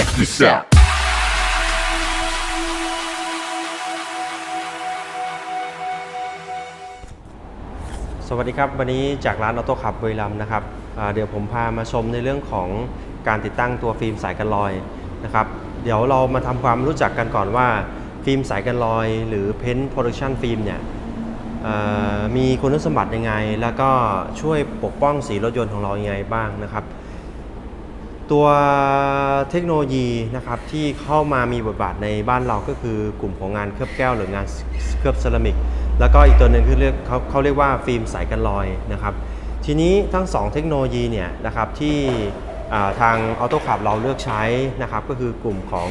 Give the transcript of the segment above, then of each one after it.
Check this out. สวัสดีครับ วันนี้จากร้านออโต้ขับบุรีรัมย์นะครับอ่าเดี๋ยวผมพามาชมในเรื่องของการติดตั้งตัวฟิล์มสายกันลอยนะครับ เดี๋ยวเรามาทำความรู้จักกันก่อนว่าฟิล์มสายกันลอย หรือเพนท์โปรดักชันฟิล์มเนี่ยเอ่อมีคุณสมบัติยังไง แล้วก็ช่วยปกป้องสีรถยนต์ของเรายังไงบ้างนะครับ ตัวเทคโนโลยีนะครับที่เข้ามามีบทบาทในบ้านเราก็คือกลุ่มของงานเคลือบแก้วหรืองานเคลือบเซรามิก แล้วก็อีกตัวหนึ่งคือเรียกเขาเขาเรียกว่าฟิล์มสายกันลอยนะครับ ทีนี้ทั้ง 2 เทคโนโลยีเนี่ยนะครับที่ทางออโต้ขับเราเลือกใช้นะครับก็คือกลุ่มของ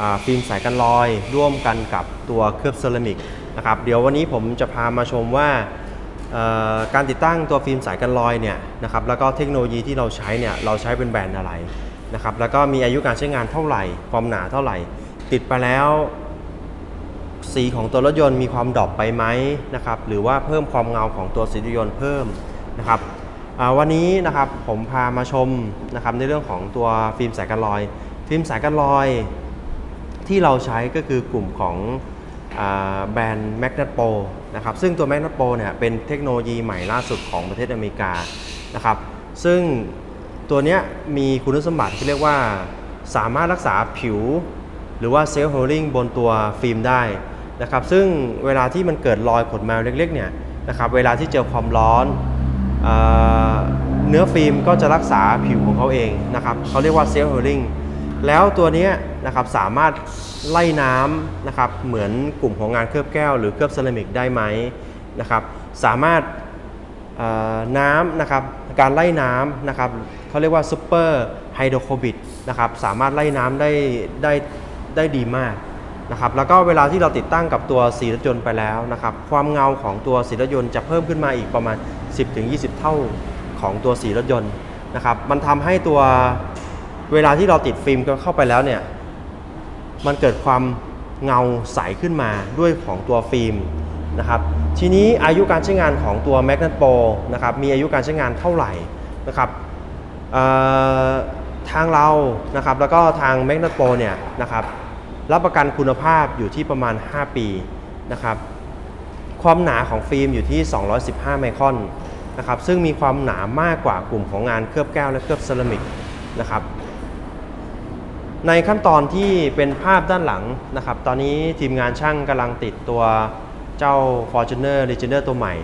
อฟิล์มสายกันลอย ร่วมกันกับตัวเคลือบเซรามิกนะครับเดี๋ยววันนี้ผมจะพามาชมว่า การติดตั้งตัวฟิล์มสายกันลอยเนี่ยนะครับแล้วก็เทคโนโลยีที่เราใช้เนี่ยเราใช้เป็นแบรนด์อะไรนะครับแล้วก็มีอายุการใช้งานเท่าไหร่ ความหนาเท่าไหร่ ติดไปแล้วสีของตัวรถยนต์มีความดรอปไปไหมนะครับหรือว่าเพิ่มความเงาของตัวสีรถยนต์เพิ่มนะครับวันนี้นะครับผมพามาชมนะครับในเรื่องของตัวฟิล์มสายกันลอย ฟิล์มสายกันลอยที่เราใช้ก็คือกลุ่มของ แบรนด์ Magnet Pro นะครับซึ่งตัว Magnet Pro เนี่ยเป็นเทคโนโลยีใหม่ล่าสุดของประเทศอเมริกานะครับซึ่งตัวเนี้ยมีคุณสมบัติที่เรียกว่าสามารถรักษาผิว หรือว่าเซลล์โฮลลิ่งบนตัวฟิล์มได้นะครับซึ่งเวลาที่มันเกิดรอยขดแมวเล็กๆเนี่ยนะครับเวลาที่เจอความร้อนเอเนื้อฟิล์มก็จะรักษาผิวของเขาเองนะครับเขาเรียกว่าเซลล์โฮลลิ่งแล้วตัวเนี้ยนะครับสามารถ ไล่น้ำนะครับเหมือนกลุ่มของงานเคลือบแก้ว หรือเคลือบเซรามิกได้ไหมนะครับสามารถน้ำนะครับการไล่น้ำนะครับเขาเรียกว่าซูเปอร์ไฮโดรโคบิดนะครับสามารถไล่น้ำได้ได้ได้ดีมากนะครับแล้วก็เวลาที่เราติดตั้งกับตัวสีรถยนต์ไปแล้วนะครับความเงาของตัวสีรถยนต์จะเพิ่มขึ้นมาอีกประมาณ 10-20 เท่าของตัวสีรถยนต์นะครับมันทำให้ตัวเวลาที่เราติดฟิล์มเข้าไปแล้วเนี่ย มันเกิดความเงาใสขึ้นมาด้วยของตัวฟิล์มนะครับทีนี้อายุการใช้งานของตัว Magnet Pro นะครับมีอายุการใช้งานเท่าไหร่นะครับทางเรานะครับแล้วก็ทาง Magnet Pro เนี่ยนะครับรับประกันคุณภาพอยู่ที่ประมาณ 5 ปีนะครับความหนาของฟิล์มอยู่ที่ 215 ไมครอนนะครับซึ่งมีความหนามากกว่ากลุ่มของงานเคลือบแก้วและเคลือบเซรามิกนะครับ ในขั้นตอนที่เป็นภาพด้านหลังนะครับ ตอนนี้ทีมงานช่างกำลังติดตัวเจ้า Fortuner Legender ตัวใหม่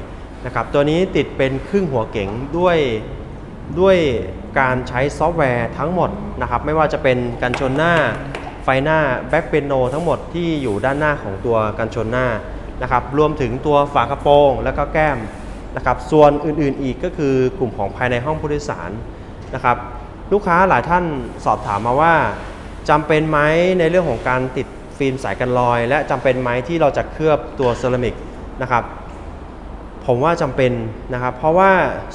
นะครับ ตัวนี้ติดเป็นครึ่งหัวเก๋งด้วยด้วยการใช้ซอฟต์แวร์ทั้งหมดนะครับ ไม่ว่าจะเป็นกันชนหน้าไฟหน้าแบ็กเปนโนทั้งหมดที่อยู่ด้านหน้าของตัวกันชนหน้านะครับ รวมถึงตัวฝากระโปรงแล้วก็แก้มนะครับ ส่วนอื่นๆอีกก็คือกลุ่มของภายในห้องผู้โดยสารนะครับ ลูกค้าหลายท่านสอบถามมาว่า จำเป็นไหมในเรื่องของการติดฟิล์มสายกันรอย และจำเป็นไหมที่เราจะเคลือบตัวเซรามิกนะครับ ผมว่าจำเป็นนะครับ เพราะว่า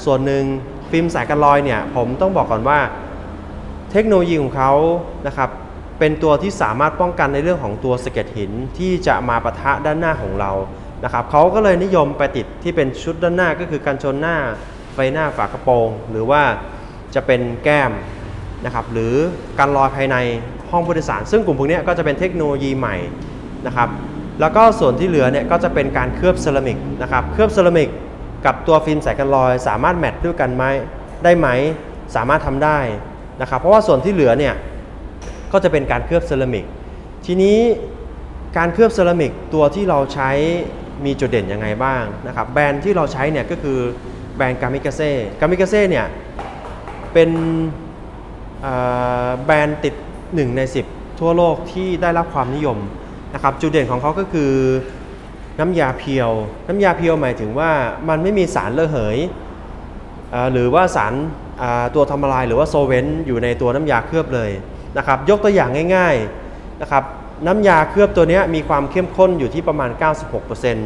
ส่วนหนึ่งฟิล์มสายกันรอยเนี่ย ผมต้องบอกก่อนว่า เทคโนโลยีของเขานะครับเป็นตัวที่สามารถป้องกันในเรื่องของตัวสะเก็ดหินที่จะมาปะทะด้านหน้าของเรานะครับเขาก็เลยนิยมไปติดที่เป็นชุดด้านหน้าก็คือกันชนหน้าไฟหน้าฝากระโปรง หรือว่าจะเป็นแก้มนะครับหรือการลอยภายใน ห้องผู้โดยสาร ซึ่งกลุ่มพวกนี้ก็จะเป็นเทคโนโลยีใหม่นะครับแล้วก็ส่วนที่เหลือเนี่ยก็จะเป็นการเคลือบเซรามิกนะครับเคลือบเซรามิกกับตัวฟิล์มสายกันรอย สามารถแมทด้วยกันไหมได้ไหมสามารถทำได้นะครับเพราะว่าส่วนที่เหลือเนี่ยก็จะเป็นการเคลือบเซรามิกทีนี้การเคลือบเซรามิกตัวที่เราใช้มีจุดเด่นยังไงบ้างนะครับแบรนด์ที่เราใช้เนี่ยก็คือแบรนด์กามิกาเซ่กามิกาเซ่เนี่ยเป็นแบรนด์ติด 1 ใน 10 ทั่วโลกที่ได้รับความนิยมนะครับจุดเด่นของเขาก็คือน้ำยาเพียว น้ำยาเพียวหมายถึงว่ามันไม่มีสารระเหยอ่าหรือว่าสารตัวทำลายหรือว่าโซเวนต์อยู่ในตัวน้ำยาเคลือบเลยนะครับยกตัวอย่างง่ายๆนะครับน้ำยาเคลือบตัวนี้มีความเข้มข้นอยู่ที่ประมาณ 96%น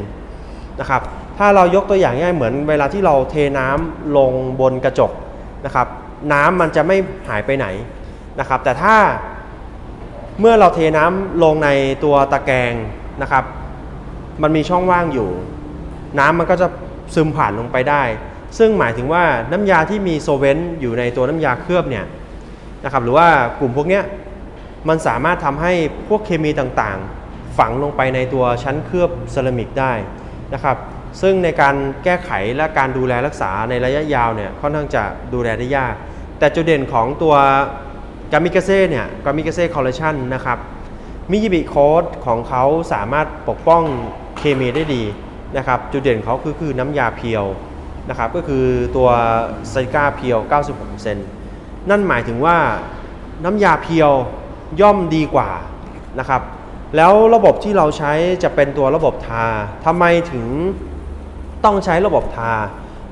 ะครับถ้าเรายกตัวอย่างง่ายเหมือนเวลาที่เราเทน้ำลงบนกระจกนะครับน้ำมันจะไม่หายไปไหนนะครับแต่ถ้า เมื่อเราเทน้ำลงในตัวตะแกรงนะครับ มันมีช่องว่างอยู่ น้ำมันก็จะซึมผ่านลงไปได้ ซึ่งหมายถึงว่าน้ำยาที่มีโซเวนต์อยู่ในตัวน้ำยาเคลือบเนี่ยนะครับหรือว่ากลุ่มพวกเนี้ยมันสามารถทำให้พวกเคมีต่างๆ ฝังลงไปในตัวชั้นเคลือบเซรามิกได้นะครับซึ่งในการแก้ไขและการดูแลรักษาในระยะยาวเนี่ยค่อนข้างจะดูแลได้ยาก แต่จุดเด่นของตัว กามิกาเซ่เนี่ยกามิกาเซ่คอลเลชันนะครับมิยิบิโค้ดของเขาสามารถปกป้องเคมีได้ดีนะครับจุดเด่นเขาคือคือน้ำยาเพียวนะครับก็คือตัวไซก้าเพียว 96%นั่นหมายถึงว่าน้ำยาเพียวย่อมดีกว่านะครับแล้วระบบที่เราใช้จะเป็นตัวระบบทาทำไมถึงต้องใช้ระบบทา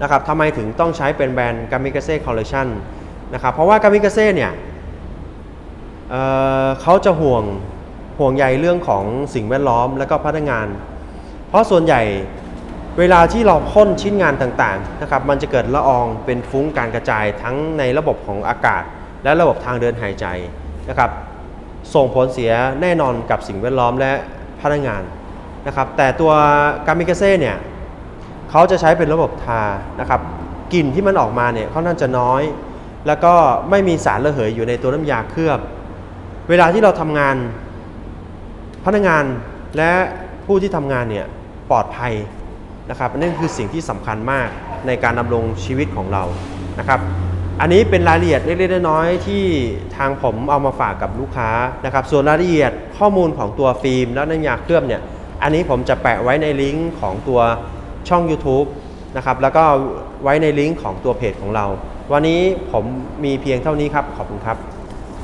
นะครับทำไมถึงต้องใช้เป็นแบรนด์ Kamikaze Collection นะครับเพราะว่า Kamikaze เนี่ย เอ่อเขาจะห่วงห่วงใยเรื่องของสิ่งแวดล้อมและก็พนักงาน เพราะส่วนใหญ่เวลาที่เราพ่นชิ้นงานต่างๆนะครับมันจะเกิดละอองเป็นฟุ้งการกระจายทั้งในระบบของอากาศ และระบบทางเดินหายใจนะครับส่งผลเสียแน่นอนกับสิ่งแวดล้อมและพนักงานนะครับแต่ตัวกามิกาเซ่เนี่ยเขาจะใช้เป็นระบบทานะครับกลิ่นที่มันออกมาเนี่ยค่อนข้างจะน้อย แล้วก็ไม่มีสารระเหยอยู่ในตัวน้ำยาเคลือบ เวลาที่เราทำงาน พนักงานและผู้ที่ทำงานเนี่ยปลอดภัยนะครับอันนี้คือสิ่งที่สำคัญมากในการดำรงชีวิตของเรานะครับ อันนี้เป็นรายละเอียดเล็กๆน้อยๆที่ทางผมเอามาฝากกับลูกค้านะครับ ส่วนรายละเอียดข้อมูลของตัวฟิล์ม และน้ำยาเคลือบเนี่ย อันนี้ผมจะแปะไว้ในลิงก์ของตัวช่อง YouTube นะครับแล้วก็ไว้ในลิงก์ของตัวเพจของเรา วันนี้ผมมีเพียงเท่านี้ครับ ขอบคุณครับ